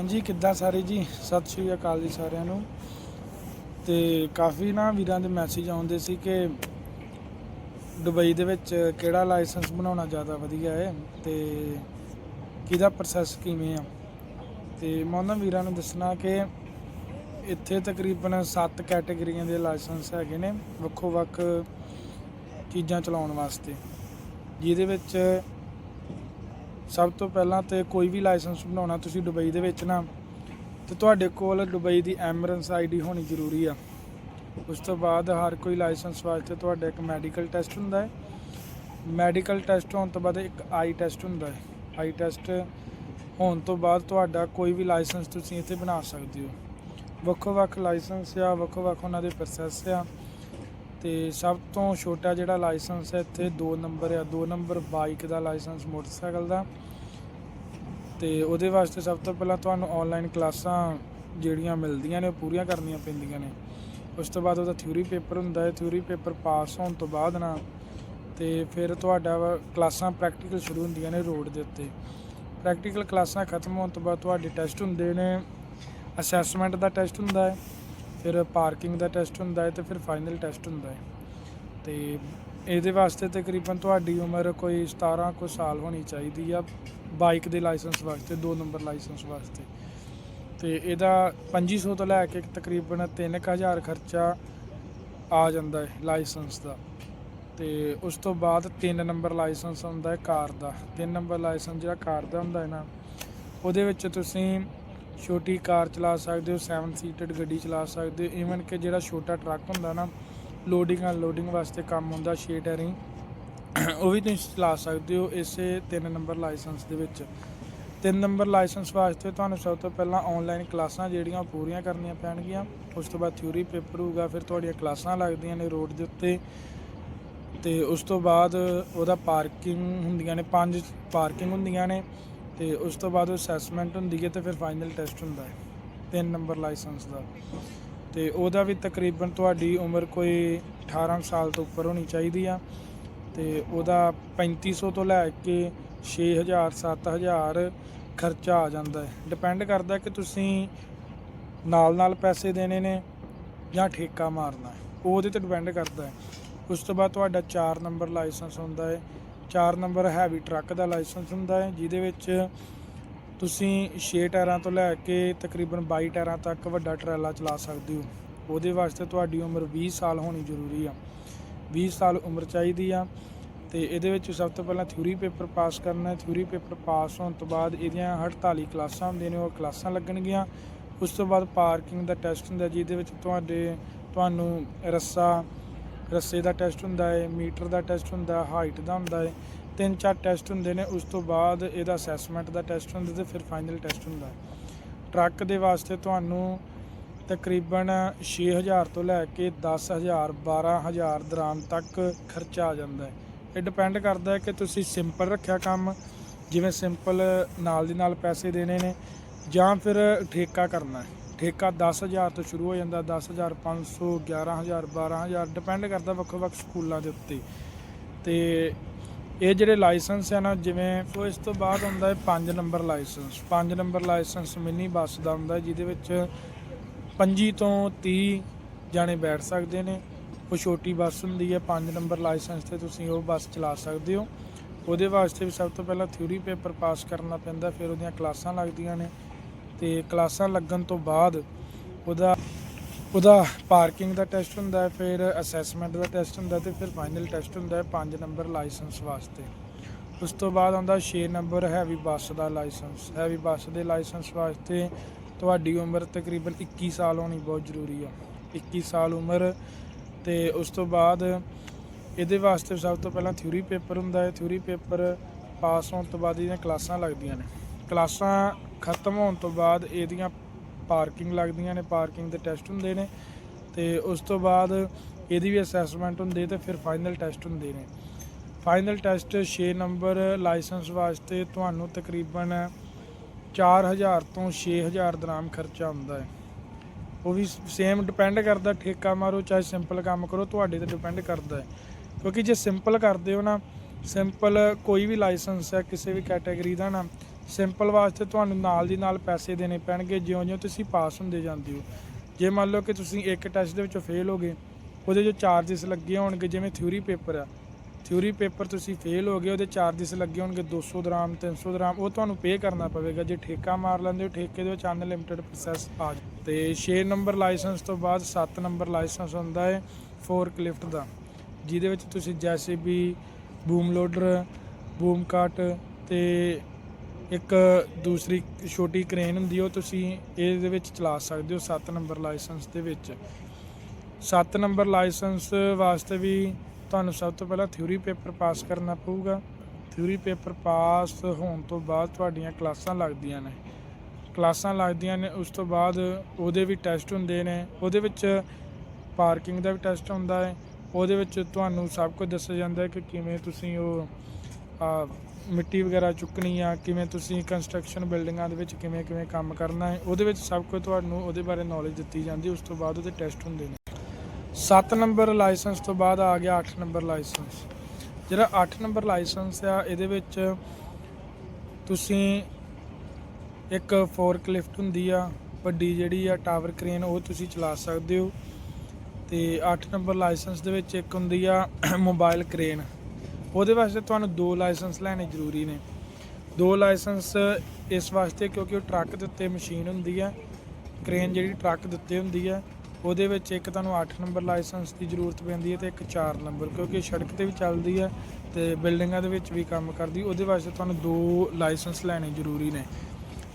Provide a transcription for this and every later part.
ਹਾਂਜੀ, ਕਿੱਦਾਂ ਸਾਰੇ ਜੀ? ਸਤਿ ਸ਼੍ਰੀ ਅਕਾਲ ਜੀ ਸਾਰਿਆਂ ਨੂੰ। ਤੇ ਕਾਫੀ ਨਾ ਵੀਰਾਂ ਦੇ ਮੈਸੇਜ ਆਉਂਦੇ ਸੀ ਕਿ ਦੁਬਈ ਦੇ ਵਿੱਚ ਕਿਹੜਾ ਲਾਇਸੈਂਸ ਬਣਾਉਣਾ ਜ਼ਿਆਦਾ ਵਧੀਆ ਹੈ ਤੇ ਕਿਹਦਾ ਪ੍ਰੋਸੈਸ ਕਿਵੇਂ ਆ? ਤੇ ਮੈਂ ਉਹਨਾਂ ਵੀਰਾਂ ਨੂੰ ਦੱਸਣਾ ਕਿ ਇੱਥੇ ਤਕਰੀਬਨ 7 ਕੈਟਾਗਰੀਆਂ ਦੇ ਲਾਇਸੈਂਸ ਹੈਗੇ ਨੇ ਵੱਖੋ ਵੱਖ ਚੀਜ਼ਾਂ ਚਲਾਉਣ ਵਾਸਤੇ। ਜਿਹਦੇ ਵਿੱਚ ਸਭ ਤੋਂ ਪਹਿਲਾਂ ਤੇ ਕੋਈ ਵੀ ਲਾਇਸੈਂਸ ਬਣਾਉਣਾ ਤੁਸੀਂ ਦੁਬਈ ਦੇ ਵਿੱਚ ਨਾ, ਤੇ ਤੁਹਾਡੇ ਕੋਲ ਦੁਬਈ ਦੀ ਐਮਰੈਂਸ ਆਈਡੀ ਹੋਣੀ ਜ਼ਰੂਰੀ ਆ। ਉਸ ਤੋਂ ਬਾਅਦ ਹਰ ਕੋਈ ਲਾਇਸੈਂਸ ਵਾਸਤੇ ਤੁਹਾਡਾ ਇੱਕ ਮੈਡੀਕਲ ਟੈਸਟ ਹੁੰਦਾ ਹੈ। ਮੈਡੀਕਲ ਟੈਸਟ ਹੋਣ ਤੋਂ ਬਾਅਦ ਇੱਕ ਆਈ ਟੈਸਟ ਹੁੰਦਾ ਹੈ। ਆਈ ਟੈਸਟ ਹੋਣ ਤੋਂ ਬਾਅਦ ਤੁਹਾਡਾ ਕੋਈ ਵੀ ਲਾਇਸੈਂਸ ਤੁਸੀਂ ਇੱਥੇ ਬਣਾ ਸਕਦੇ ਹੋ। ਵੱਖੋ ਵੱਖ ਲਾਇਸੈਂਸ ਆ, ਵੱਖੋ ਵੱਖ ਉਹਨਾਂ ਦੇ ਪ੍ਰੋਸੈਸ ਆ। ਤੇ ਸਭ ਤੋਂ ਛੋਟਾ ਜਿਹੜਾ ਲਾਇਸੈਂਸ ਹੈ ਇੱਥੇ 2 ਨੰਬਰ ਆ 2 ਨੰਬਰ ਬਾਈਕ ਦਾ ਲਾਇਸੈਂਸ ਮੋਟਰਸਾਈਕਲ ਦਾ। ਤੇ ਉਹਦੇ ਵਾਸਤੇ ਸਭ ਤੋਂ ਪਹਿਲਾਂ ਤੁਹਾਨੂੰ ਆਨਲਾਈਨ ਕਲਾਸਾਂ ਜਿਹੜੀਆਂ ਮਿਲਦੀਆਂ ਨੇ, ਉਹ ਪੂਰੀਆਂ ਕਰਨੀਆਂ ਪੈਂਦੀਆਂ ਨੇ। ਉਸ ਤੋਂ ਬਾਅਦ ਉਹਦਾ ਥਿਊਰੀ ਪੇਪਰ ਹੁੰਦਾ ਹੈ ਥਿਊਰੀ ਪੇਪਰ ਪਾਸ ਹੋਣ ਤੋਂ ਬਾਅਦ ਨਾ ਤੇ ਫਿਰ ਤੁਹਾਡਾ ਵਾ- ਕਲਾਸਾਂ ਪ੍ਰੈਕਟੀਕਲ ਸ਼ੁਰੂ ਹੁੰਦੀਆਂ ਨੇ ਰੋਡ ਦੇ ਉੱਤੇ। ਪ੍ਰੈਕਟੀਕਲ ਕਲਾਸਾਂ ਖਤਮ ਹੋਣ ਤੋਂ ਬਾਅਦ ਤੁਹਾਡੇ ਟੈਸਟ ਹੁੰਦੇ ਨੇ ਅਸੈਸਮੈਂਟ ਦਾ ਟੈਸਟ ਹੁੰਦਾ ਹੈ। ਫਿਰ ਪਾਰਕਿੰਗ ਦਾ ਟੈਸਟ ਹੁੰਦਾ ਹੈ ਤੇ ਫਿਰ ਫਾਈਨਲ ਟੈਸਟ ਹੁੰਦਾ ਹੈ। ਤੇ ਇਹਦੇ ਵਾਸਤੇ ਤਕਰੀਬਨ ਤੁਹਾਡੀ ਉਮਰ ਕੋਈ 17 ਕੁ ਸਾਲ ਹੋਣੀ ਚਾਹੀਦੀ ਆ ਬਾਈਕ ਦੇ ਲਾਇਸੈਂਸ ਵਾਸਤੇ 2 ਨੰਬਰ ਲਾਇਸੈਂਸ ਵਾਸਤੇ। ਤੇ ਇਹਦਾ 2500 ਤੋਂ ਲੈ ਕੇ ਤਕਰੀਬਨ 3000 ਖਰਚਾ ਆ ਜਾਂਦਾ ਹੈ ਲਾਇਸੈਂਸ ਦਾ। ਤੇ ਉਸ ਤੋਂ ਬਾਅਦ 3 ਨੰਬਰ ਲਾਇਸੈਂਸ ਹੁੰਦਾ ਹੈ ਕਾਰ ਦਾ। 3 ਨੰਬਰ ਲਾਇਸੈਂਸ ਜਿਹੜਾ ਕਾਰ ਦਾ ਹੁੰਦਾ ਹੈ ਨਾ, ਉਹਦੇ ਵਿੱਚ ਤੁਸੀਂ ਛੋਟੀ ਕਾਰ ਚਲਾ ਸਕਦੇ ਹੋ 7 ਸੀਟਡ ਗੱਡੀ ਚਲਾ ਸਕਦੇ ਹੋ ਈਵਨ ਕਿ ਜਿਹੜਾ ਛੋਟਾ ਟਰੱਕ ਹੁੰਦਾ ਨਾ ਲੋਡਿੰਗ ਅਨਲੋਡਿੰਗ ਵਾਸਤੇ ਕੰਮ ਹੁੰਦਾ 6 ਟੈਰਿੰਗ ਉਹ ਵੀ ਤੁਸੀਂ ਚਲਾ ਸਕਦੇ ਹੋ ਇਸੇ 3 ਨੰਬਰ ਲਾਇਸੈਂਸ ਦੇ ਵਿੱਚ। 3 ਨੰਬਰ ਲਾਇਸੈਂਸ ਵਾਸਤੇ ਤੁਹਾਨੂੰ ਸਭ ਤੋਂ ਪਹਿਲਾਂ ਆਨਲਾਈਨ ਕਲਾਸਾਂ ਜਿਹੜੀਆਂ ਉਹ ਪੂਰੀਆਂ ਕਰਨੀਆਂ ਪੈਣਗੀਆਂ। ਉਸ ਤੋਂ ਬਾਅਦ ਥਿਊਰੀ ਪੇਪਰ ਹੋਊਗਾ, ਫਿਰ ਤੁਹਾਡੀਆਂ ਕਲਾਸਾਂ ਲੱਗਦੀਆਂ ਨੇ ਰੋਡ ਦੇ ਉੱਤੇ। ਤੇ ਉਸ ਤੋਂ ਬਾਅਦ ਉਹਦਾ ਪਾਰਕਿੰਗ ਹੁੰਦੀਆਂ ਨੇ, ਪੰਜ ਪਾਰਕਿੰਗ ਹੁੰਦੀਆਂ ਨੇ। ਤੇ ਉਸ ਤੋਂ ਬਾਅਦ ਅਸੈਸਮੈਂਟ ਹੁੰਦੀ ਹੈ ਤੇ ਫਿਰ ਫਾਈਨਲ ਟੈਸਟ ਹੁੰਦਾ ਹੈ, ਤਿੰਨ ਨੰਬਰ ਲਾਇਸੈਂਸ ਦਾ। ਤੇ ਉਹਦਾ ਵੀ ਤਕਰੀਬਨ ਤੁਹਾਡੀ ਉਮਰ ਕੋਈ 18 ਸਾਲ ਤੋਂ ਉੱਪਰ ਹੋਣੀ ਚਾਹੀਦੀ ਆ। ਤੇ ਉਹਦਾ 3500 ਤੋਂ ਲੈ ਕੇ 6000 7000 ਖਰਚਾ ਆ ਜਾਂਦਾ ਹੈ। ਡਿਪੈਂਡ ਕਰਦਾ ਕਿ ਤੁਸੀਂ ਨਾਲ ਨਾਲ ਪੈਸੇ ਦੇਣੇ ਨੇ ਜਾਂ ਠੇਕਾ ਮਾਰਨਾ ਹੈ। ਉਹਦੇ ਤੇ ਡਿਪੈਂਡ ਕਰਦਾ ਹੈ। ਉਸ ਤੋਂ ਬਾਅਦ ਤੁਹਾਡਾ 4 ਨੰਬਰ ਲਾਇਸੈਂਸ ਹੁੰਦਾ ਹੈ। 4 ਨੰਬਰ ਹੈਵੀ ਟਰੱਕ ਦਾ ਲਾਇਸੈਂਸ ਹੁੰਦਾ ਹੈ, ਜਿਹਦੇ ਵਿੱਚ ਤੁਸੀਂ 6 ਟਾਇਰਾਂ ਤੋਂ ਲੈ ਕੇ ਤਕਰੀਬਨ 22 ਟਾਇਰਾਂ ਤੱਕ ਵੱਡਾ ਟਰਾਲਾ ਚਲਾ ਸਕਦੇ ਹੋ। ਉਹਦੇ ਵਾਸਤੇ ਤੁਹਾਡੀ ਉਮਰ 20 ਸਾਲ ਹੋਣੀ ਜ਼ਰੂਰੀ ਆ। 20 ਸਾਲ ਉਮਰ ਚਾਹੀਦੀ ਆ ਤੇ ਇਹਦੇ ਵਿੱਚ ਸਭ ਤੋਂ ਪਹਿਲਾਂ ਥਿਊਰੀ ਪੇਪਰ ਪਾਸ ਕਰਨਾ ਹੈ। ਥਿਊਰੀ ਪੇਪਰ ਪਾਸ ਹੋਣ ਤੋਂ ਬਾਅਦ ਇਹਦੀਆਂ 48 ਕਲਾਸਾਂ ਹੁੰਦੀਆਂ ਨੇ, ਉਹ ਕਲਾਸਾਂ ਲੱਗਣਗੀਆਂ। ਉਸ ਤੋਂ ਬਾਅਦ ਪਾਰਕਿੰਗ ਦਾ ਟੈਸਟ ਹੁੰਦਾ, ਜਿਹਦੇ ਵਿੱਚ ਤੁਹਾਡੇ, ਤੁਹਾਨੂੰ ਰੱਸਾ ਰੱਸੇ ਦਾ ਟੈਸਟ ਹੁੰਦਾ ਹੈ, ਮੀਟਰ ਦਾ ਟੈਸਟ ਹੁੰਦਾ ਹੈ, ਹਾਈਟ ਦਾ ਹੁੰਦਾ ਹੈ, ਤਿੰਨ ਚਾਰ ਟੈਸਟ ਹੁੰਦੇ ਨੇ, ਉਸ ਤੋਂ ਬਾਅਦ ਇਹਦਾ ਅਸੈਸਮੈਂਟ ਦਾ ਟੈਸਟ ਹੁੰਦਾ ਤੇ ਫਿਰ ਫਾਈਨਲ ਟੈਸਟ ਹੁੰਦਾ ਟਰੱਕ ਦੇ ਵਾਸਤੇ ਤੁਹਾਨੂੰ ਤਕਰੀਬਨ 6000 ਤੋਂ ਲੈ ਕੇ 10000 12000 ਦਰਾਮ ਤੱਕ ਖਰਚਾ ਆ ਜਾਂਦਾ ਹੈ। ਇਹ ਡਿਪੈਂਡ ਕਰਦਾ ਹੈ ਕਿ ਤੁਸੀਂ ਸਿੰਪਲ ਰੱਖਿਆ ਕੰਮ, ਜਿਵੇਂ ਸਿੰਪਲ ਨਾਲ ਦੀ ਨਾਲ ਪੈਸੇ ਦੇਣੇ ਨੇ ਜਾਂ ਫਿਰ ਠੇਕਾ ਕਰਨਾ ਹੈ। ਠੇਕਾ 10000 ਤੋਂ ਸ਼ੁਰੂ ਹੋ ਜਾਂਦਾ 10000 500 11000 12000 ਡਿਪੈਂਡ ਕਰਦਾ ਵੱਖੋ ਵੱਖ ਸਕੂਲਾਂ ਦੇ ਉੱਤੇ। ਤੇ ਇਹ ਜਿਹੜੇ ਲਾਇਸੈਂਸ ਆ ਨਾ, ਜਿਵੇਂ ਉਹ ਇਸ ਤੋਂ ਬਾਅਦ ਹੁੰਦਾ ਹੈ 5 number license. 5 number license mini bus ਦਾ ਹੁੰਦਾ ਜਿਹਦੇ ਵਿੱਚ 25 ਤੋਂ 30 ਜਾਣੇ ਬੈਠ ਸਕਦੇ ਨੇ। ਉਹ ਛੋਟੀ ਬੱਸ ਹੁੰਦੀ ਹੈ 5 ਨੰਬਰ ਲਾਇਸੈਂਸ ਤੇ ਤੁਸੀਂ ਉਹ ਬੱਸ ਚਲਾ ਸਕਦੇ ਹੋ। ਉਹਦੇ ਵਾਸਤੇ ਵੀ ਸਭ ਤੋਂ ਪਹਿਲਾਂ ਥਿਊਰੀ ਪੇਪਰ ਪਾਸ ਕਰਨਾ ਪੈਂਦਾ, ਫਿਰ ਉਹਦੀਆਂ ਕਲਾਸਾਂ ਲੱਗਦੀਆਂ ਨੇ। ਤੇ ਕਲਾਸਾਂ ਲੱਗਣ ਤੋਂ ਬਾਅਦ ਉਹਦਾ ਉਹਦਾ ਪਾਰਕਿੰਗ ਦਾ ਟੈਸਟ ਹੁੰਦਾ ਹੈ, ਫਿਰ ਅਸੈਸਮੈਂਟ ਦਾ ਟੈਸਟ ਹੁੰਦਾ ਹੈ ਤੇ ਫਿਰ ਫਾਈਨਲ ਟੈਸਟ ਹੁੰਦਾ ਹੈ 5 ਨੰਬਰ ਲਾਇਸੈਂਸ ਵਾਸਤੇ। ਉਸ ਤੋਂ ਬਾਅਦ ਆਉਂਦਾ 6 ਨੰਬਰ ਹੈਵੀ ਬੱਸ ਦਾ ਲਾਇਸੈਂਸ। ਹੈਵੀ ਬੱਸ ਦੇ ਲਾਇਸੈਂਸ ਵਾਸਤੇ ਤੁਹਾਡੀ ਉਮਰ ਤਕਰੀਬਨ 21 ਸਾਲ ਹੋਣੀ ਬਹੁਤ ਜ਼ਰੂਰੀ ਆ। 21 ਸਾਲ ਉਮਰ ਤੇ ਉਸ ਤੋਂ ਬਾਅਦ ਇਹਦੇ ਵਾਸਤੇ ਸਭ ਤੋਂ ਪਹਿਲਾਂ ਥਿਊਰੀ ਪੇਪਰ ਹੁੰਦਾ ਹੈ। ਥਿਊਰੀ ਪੇਪਰ ਪਾਸ ਹੋਣ ਤੋਂ ਬਾਅਦ ਇਹਦੀਆਂ ਕਲਾਸਾਂ ਲੱਗਦੀਆਂ ਨੇ। ਕਲਾਸਾਂ ਖਤਮ ਹੋਣ ਤੋਂ ਬਾਅਦ ਇਹਦੀਆਂ ਪਾਰਕਿੰਗ ਲੱਗਦੀਆਂ ਨੇ, ਪਾਰਕਿੰਗ ਦੇ ਟੈਸਟ ਹੁੰਦੇ ਨੇ ਤੇ ਉਸ ਤੋਂ ਬਾਅਦ ਇਹਦੀ ਵੀ ਅਸੈਸਮੈਂਟ ਹੁੰਦੀ ਹੈ ਤੇ ਫਿਰ ਫਾਈਨਲ ਟੈਸਟ ਹੁੰਦੇ ਨੇ। ਫਾਈਨਲ ਟੈਸਟ 6 ਨੰਬਰ ਲਾਇਸੈਂਸ ਵਾਸਤੇ ਤੁਹਾਨੂੰ ਤਕਰੀਬਨ 4000 ਤੋਂ 6000 ਦਰਾਮ ਖਰਚਾ ਹੁੰਦਾ ਹੈ। ਉਹ ਵੀ ਸੇਮ ਡਿਪੈਂਡ ਕਰਦਾ ਠੇਕਾ ਮਾਰੋ, ਚਾਹੇ ਸਿੰਪਲ ਕੰਮ ਕਰੋ, ਤੁਹਾਡੇ ਤੇ ਡਿਪੈਂਡ ਕਰਦਾ ਹੈ। ਕਿਉਂਕਿ ਜੇ ਸਿੰਪਲ ਕਰਦੇ ਹੋ ਨਾ ਸਿੰਪਲ ਕੋਈ ਵੀ ਲਾਇਸੈਂਸ ਹੈ, ਕਿਸੇ ਵੀ ਕੈਟਾਗਰੀ ਦਾ ਨਾ ਸਿੰਪਲ ਵਾਸਤੇ ਤੁਹਾਨੂੰ ਨਾਲ ਦੀ ਨਾਲ ਪੈਸੇ ਦੇਣੇ ਪੈਣਗੇ, ਜਿਉਂ-ਜਿਉਂ ਤੁਸੀਂ ਪਾਸ ਹੁੰਦੇ ਜਾਂਦੇ ਹੋ। ਜੇ ਮੰਨ ਲਓ ਕਿ ਤੁਸੀਂ ਇੱਕ ਟੈਸਟ ਦੇ ਵਿੱਚੋਂ ਫੇਲ ਹੋ ਗਏ, ਉਹਦੇ ਜੋ ਚਾਰजेस ਲੱਗੇ ਹੋਣਗੇ, ਜਿਵੇਂ ਥਿਊਰੀ ਪੇਪਰ ਆ ਥਿਊਰੀ ਪੇਪਰ ਤੁਸੀਂ ਫੇਲ ਹੋ ਗਏ, ਉਹਦੇ ਚਾਰजेस ਲੱਗੇ ਹੋਣਗੇ 200 ਦਰਾਮ 300 ਗ੍ਰਾਮ, ਉਹ ਤੁਹਾਨੂੰ ਪੇ ਕਰਨਾ ਪਵੇਗਾ। ਜੇ ਠੇਕਾ ਮਾਰ ਲੈਂਦੇ ਹੋ, ਠੇਕੇ ਦੇ ਵਿੱਚ ਅਨਲਿਮਿਟਿਡ ਪ੍ਰੋਸੈਸ ਆ ਤੇ 6 ਨੰਬਰ ਲਾਇਸੈਂਸ ਤੋਂ ਬਾਅਦ 7 ਨੰਬਰ ਲਾਇਸੈਂਸ ਹੁੰਦਾ ਹੈ ਫੋਰਕਲਿਫਟ ਦਾ, ਜਿਹਦੇ ਵਿੱਚ ਤੁਸੀਂ ਜੈਸੀਬੀ ਬੂਮ ਲੋਡਰ ਬੂਮ ਕਾਟ ਤੇ ਇੱਕ ਦੂਸਰੀ ਛੋਟੀ ਕ੍ਰੇਨ ਹੁੰਦੀ ਉਹ ਤੁਸੀਂ ਇਹਦੇ ਵਿੱਚ ਚਲਾ ਸਕਦੇ ਹੋ 7 ਨੰਬਰ ਲਾਇਸੈਂਸ ਦੇ ਵਿੱਚ। 7 ਨੰਬਰ ਲਾਇਸੈਂਸ ਵਾਸਤੇ ਵੀ ਤੁਹਾਨੂੰ ਸਭ ਤੋਂ ਪਹਿਲਾਂ ਥਿਊਰੀ ਪੇਪਰ ਪਾਸ ਕਰਨਾ ਪਊਗਾ। ਥਿਊਰੀ ਪੇਪਰ ਪਾਸ ਹੋਣ ਤੋਂ ਬਾਅਦ ਤੁਹਾਡੀਆਂ ਕਲਾਸਾਂ ਲੱਗਦੀਆਂ ਨੇ। ਕਲਾਸਾਂ ਲੱਗਦੀਆਂ ਨੇ, ਉਸ ਤੋਂ ਬਾਅਦ ਉਹਦੇ ਵੀ ਟੈਸਟ ਹੁੰਦੇ ਨੇ। ਉਹਦੇ ਵਿੱਚ ਪਾਰਕਿੰਗ ਦਾ ਵੀ ਟੈਸਟ ਹੁੰਦਾ ਹੈ। ਉਹਦੇ ਵਿੱਚ ਤੁਹਾਨੂੰ ਸਭ ਕੁਝ ਦੱਸਿਆ ਜਾਂਦਾ ਹੈ ਕਿ ਕਿਵੇਂ ਤੁਸੀਂ ਉਹ ਮਿੱਟੀ ਵਗੈਰਾ ਚੁੱਕਣੀ ਆ, ਕਿਵੇਂ ਤੁਸੀਂ ਕੰਸਟਰਕਸ਼ਨ ਬਿਲਡਿੰਗਾਂ ਦੇ ਵਿੱਚ ਕਿਵੇਂ ਕਿਵੇਂ ਕੰਮ ਕਰਨਾ ਹੈ, ਉਹਦੇ ਵਿੱਚ ਸਭ ਕੁਝ ਤੁਹਾਨੂੰ ਉਹਦੇ ਬਾਰੇ ਨੌਲੇਜ ਦਿੱਤੀ ਜਾਂਦੀ, ਉਸ ਤੋਂ ਬਾਅਦ ਉਹਦੇ ਟੈਸਟ ਹੁੰਦੇ ਨੇ। 7 ਨੰਬਰ ਲਾਇਸੈਂਸ ਤੋਂ ਬਾਅਦ ਆ ਗਿਆ 8 ਨੰਬਰ ਲਾਇਸੈਂਸ ਜਿਹੜਾ 8 ਨੰਬਰ ਲਾਇਸੈਂਸ ਆ, ਇਹਦੇ ਵਿੱਚ ਤੁਸੀਂ ਇੱਕ ਫੋਰਕਲਿਫਟ ਹੁੰਦੀ ਆ, ਵੱਡੀ ਜਿਹੜੀ ਆ ਟਾਵਰ ਕ੍ਰੇਨ ਉਹ ਤੁਸੀਂ ਚਲਾ ਸਕਦੇ ਹੋ। ਤੇ 8 ਨੰਬਰ ਲਾਇਸੈਂਸ ਦੇ ਵਿੱਚ ਇੱਕ ਹੁੰਦੀ ਆ ਮੋਬਾਈਲ ਕ੍ਰੇਨ ਉਹਦੇ ਵਾਸਤੇ ਤੁਹਾਨੂੰ ਦੋ ਲਾਇਸੈਂਸ ਲੈਣੇ ਜ਼ਰੂਰੀ ਨੇ। ਦੋ ਲਾਇਸੈਂਸ ਇਸ ਵਾਸਤੇ ਕਿਉਂਕਿ ਉਹ ਟਰੱਕ ਦੇ ਉੱਤੇ ਮਸ਼ੀਨ ਹੁੰਦੀ ਹੈ ਕ੍ਰੇਨ ਜਿਹੜੀ ਟਰੱਕ ਦੇ ਉੱਤੇ ਹੁੰਦੀ ਹੈ ਉਹਦੇ ਵਿੱਚ ਇੱਕ ਤੁਹਾਨੂੰ 8 ਨੰਬਰ ਲਾਇਸੈਂਸ ਦੀ ਜ਼ਰੂਰਤ ਪੈਂਦੀ ਹੈ ਤੇ ਇੱਕ 4 ਨੰਬਰ, ਕਿਉਂਕਿ ਸੜਕ ਤੇ ਵੀ ਚੱਲਦੀ ਹੈ ਤੇ ਬਿਲਡਿੰਗਾਂ ਦੇ ਵਿੱਚ ਵੀ ਕੰਮ ਕਰਦੀ, ਉਹਦੇ ਵਾਸਤੇ ਤੁਹਾਨੂੰ ਦੋ ਲਾਇਸੈਂਸ ਲੈਣੇ ਜ਼ਰੂਰੀ ਨੇ।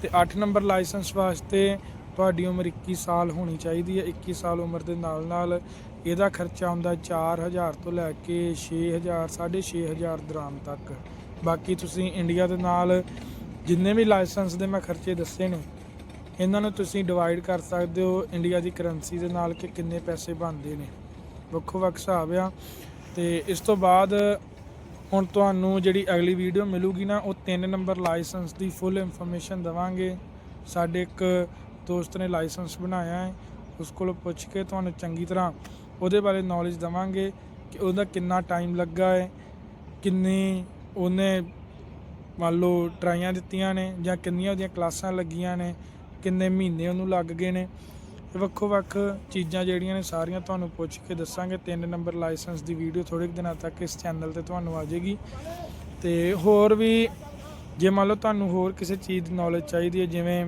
ਤੇ 8 ਨੰਬਰ ਲਾਇਸੈਂਸ ਵਾਸਤੇ ਤੁਹਾਡੀ ਉਮਰ 21 ਸਾਲ ਹੋਣੀ ਚਾਹੀਦੀ ਹੈ 21 ਸਾਲ ਉਮਰ ਦੇ ਨਾਲ ਨਾਲ ਇਹਦਾ ਖਰਚਾ ਆਉਂਦਾ 4000 ਤੋਂ ਲੈ ਕੇ 6000 6500 ਦਰਾਮ ਤੱਕ। ਬਾਕੀ ਤੁਸੀਂ ਇੰਡੀਆ ਦੇ ਨਾਲ ਜਿੰਨੇ ਵੀ ਲਾਇਸੈਂਸ ਦੇ ਮੈਂ ਖਰਚੇ ਦੱਸੇ ਨੇ, ਇਹਨਾਂ ਨੂੰ ਤੁਸੀਂ ਡਿਵਾਈਡ ਕਰ ਸਕਦੇ ਹੋ ਇੰਡੀਆ ਦੀ ਕਰੰਸੀ ਦੇ ਨਾਲ ਕਿ ਕਿੰਨੇ ਪੈਸੇ ਬਣਦੇ ਨੇ। ਵੱਖੋ ਵੱਖ ਹਿਸਾਬ ਆ। ਤੇ ਇਸ ਤੋਂ ਬਾਅਦ ਹੁਣ ਤੁਹਾਨੂੰ ਜਿਹੜੀ ਅਗਲੀ ਵੀਡੀਓ ਮਿਲੂਗੀ ਨਾ, ਉਹ 3 ਨੰਬਰ ਲਾਇਸੈਂਸ ਦੀ ਫੁੱਲ ਇਨਫੋਰਮੇਸ਼ਨ ਦਵਾਂਗੇ। ਸਾਡੇ ਇੱਕ ਦੋਸਤ ਨੇ ਲਾਇਸੈਂਸ ਬਣਾਇਆ ਹੈ। ਉਸ ਕੋਲੋਂ ਪੁੱਛ ਕੇ ਤੁਹਾਨੂੰ ਚੰਗੀ ਤਰ੍ਹਾਂ ਉਹਦੇ ਬਾਰੇ ਨੌਲੇਜ ਦਵਾਂਗੇ ਕਿ ਉਹਦਾ ਕਿੰਨਾ ਟਾਈਮ ਲੱਗਾ ਹੈ, ਕਿੰਨੀ ਉਹਨੇ ਮੰਨ ਲਓ ਟਰਾਈਆਂ ਦਿੱਤੀਆਂ ਨੇ ਜਾਂ ਕਿੰਨੀਆਂ ਉਹਦੀਆਂ ਕਲਾਸਾਂ ਲੱਗੀਆਂ ਨੇ, ਕਿੰਨੇ ਮਹੀਨੇ ਉਹਨੂੰ ਲੱਗ ਗਏ ਨੇ। ਵੱਖੋ ਵੱਖ ਚੀਜ਼ਾਂ ਜਿਹੜੀਆਂ ਨੇ ਸਾਰੀਆਂ ਤੁਹਾਨੂੰ ਪੁੱਛ ਕੇ ਦੱਸਾਂਗੇ। 3 ਨੰਬਰ ਲਾਇਸੈਂਸ ਦੀ ਵੀਡੀਓ ਥੋੜੇ ਕੁ ਦਿਨਾਂ ਤੱਕ ਇਸ ਚੈਨਲ ਤੇ ਤੁਹਾਨੂੰ ਆ ਜਾਏਗੀ। ਤੇ ਹੋਰ ਵੀ ਜੇ ਮੰਨ ਲਓ ਤੁਹਾਨੂੰ ਹੋਰ ਕਿਸੇ ਚੀਜ਼ ਦੀ ਨੌਲੇਜ ਚਾਹੀਦੀ ਹੈ, ਜਿਵੇਂ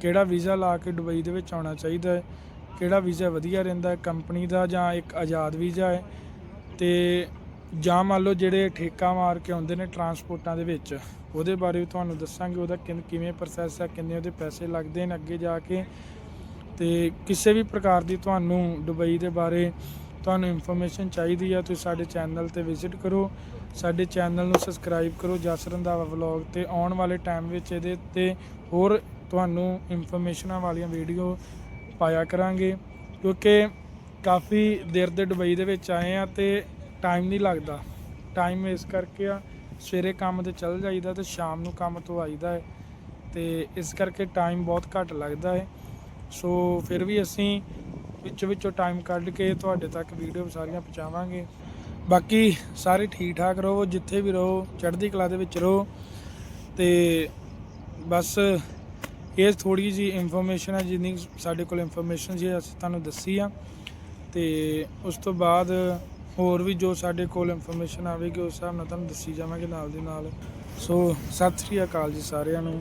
ਕਿਹੜਾ ਵੀਜ਼ਾ ਲਾ ਕੇ ਦੁਬਈ ਦੇ ਵਿੱਚ ਆਉਣਾ ਚਾਹੀਦਾ ਹੈ ਕਿਹੜਾ ਵੀਜ਼ਾ ਵਧੀਆ ਰਹਿੰਦਾ, ਕੰਪਨੀ ਦਾ ਜਾਂ ਇੱਕ ਆਜ਼ਾਦ ਵੀਜ਼ਾ ਹੈ? ਤੇ ਜਾਂ ਮੰਨ ਲਓ ਜਿਹੜੇ ਠੇਕਾ ਮਾਰ ਕੇ ਆਉਂਦੇ ਨੇ ਟਰਾਂਸਪੋਰਟਾਂ ਦੇ ਵਿੱਚ, ਉਹਦੇ ਬਾਰੇ ਵੀ ਤੁਹਾਨੂੰ ਦੱਸਾਂਗੇ, ਉਹਦਾ ਕਿਵੇਂ ਪ੍ਰੋਸੈਸ ਹੈ, ਕਿੰਨੇ ਉਹਦੇ ਪੈਸੇ ਲੱਗਦੇ ਨੇ ਅੱਗੇ ਜਾ ਕੇ? ਤੇ ਕਿਸੇ ਵੀ ਪ੍ਰਕਾਰ ਦੀ ਤੁਹਾਨੂੰ ਦੁਬਈ ਦੇ ਬਾਰੇ ਤੁਹਾਨੂੰ ਇਨਫੋਰਮੇਸ਼ਨ ਚਾਹੀਦੀ ਹੈ ਤੁਸੀਂ ਸਾਡੇ ਚੈਨਲ ਤੇ ਵਿਜ਼ਿਟ ਕਰੋ। ਸਾਡੇ ਚੈਨਲ ਨੂੰ ਸਬਸਕ੍ਰਾਈਬ ਕਰੋ ਜਸ ਰੰਧਾਵਾ ਵਲੌਗ ਤੇ ਆਉਣ ਵਾਲੇ ਟਾਈਮ ਵਿੱਚ ਇਹਦੇ ਤੇ ਹੋਰ ਤੁਹਾਨੂੰ ਇਨਫੋਰਮੇਸ਼ਨਾਂ ਵਾਲੀਆਂ ਵੀਡੀਓ ਪਾਇਆ ਕਰਾਂਗੇ, ਕਿਉਂਕਿ ਕਾਫੀ ਦੇਰ ਦੇ ਦੁਬਈ ਦੇ ਵਿੱਚ ਆਏ ਆ ਤੇ ਟਾਈਮ ਨਹੀਂ ਲੱਗਦਾ। ਟਾਈਮ ਇਸ ਕਰਕੇ ਆ, ਸਵੇਰੇ ਕੰਮ ਤੇ ਚੱਲ ਜਾਈਦਾ ਤੇ ਸ਼ਾਮ ਨੂੰ ਕੰਮ ਤੋਂ ਆਈਦਾ ਹੈ ਤੇ ਇਸ ਕਰਕੇ ਟਾਈਮ ਬਹੁਤ ਘੱਟ ਲੱਗਦਾ ਹੈ ਸੋ ਫਿਰ ਵੀ ਅਸੀਂ ਵਿੱਚੋਂ ਵਿੱਚੋਂ ਟਾਈਮ ਕੱਢ ਕੇ ਤੁਹਾਡੇ ਤੱਕ ਵੀਡੀਓ ਸਾਰੀਆਂ ਪਹੁੰਚਾਵਾਂਗੇ। ਬਾਕੀ ਸਾਰੇ ਠੀਕ ਠਾਕ ਰਹੋ, ਜਿੱਥੇ ਵੀ ਰਹੋ, ਚੜ੍ਹਦੀ ਕਲਾ ਦੇ ਵਿੱਚ ਰਹੋ, ਤੇ ਬਸ ਇਹ ਥੋੜੀ ਜੀ ਇਨਫੋਰਮੇਸ਼ਨ ਹੈ ਜਿੰਨੀ ਸਾਡੇ ਕੋਲ ਇਨਫੋਰਮੇਸ਼ਨ ਜੀ ਅਸੀਂ ਤੁਹਾਨੂੰ ਦੱਸੀ ਆ। ਤੇ ਉਸ ਤੋਂ ਬਾਅਦ ਹੋਰ ਵੀ ਜੋ ਸਾਡੇ ਕੋਲ ਇਨਫੋਰਮੇਸ਼ਨ ਆਵੇਗੀ, ਉਸ ਹਿਸਾਬ ਨਾਲ ਤੁਹਾਨੂੰ ਦੱਸੀ ਜਾਵਾਂਗੇ ਨਾਲ ਦੀ ਨਾਲ। ਸੋ ਸਤਿ ਸ੍ਰੀ ਅਕਾਲ ਜੀ ਸਾਰਿਆਂ ਨੂੰ।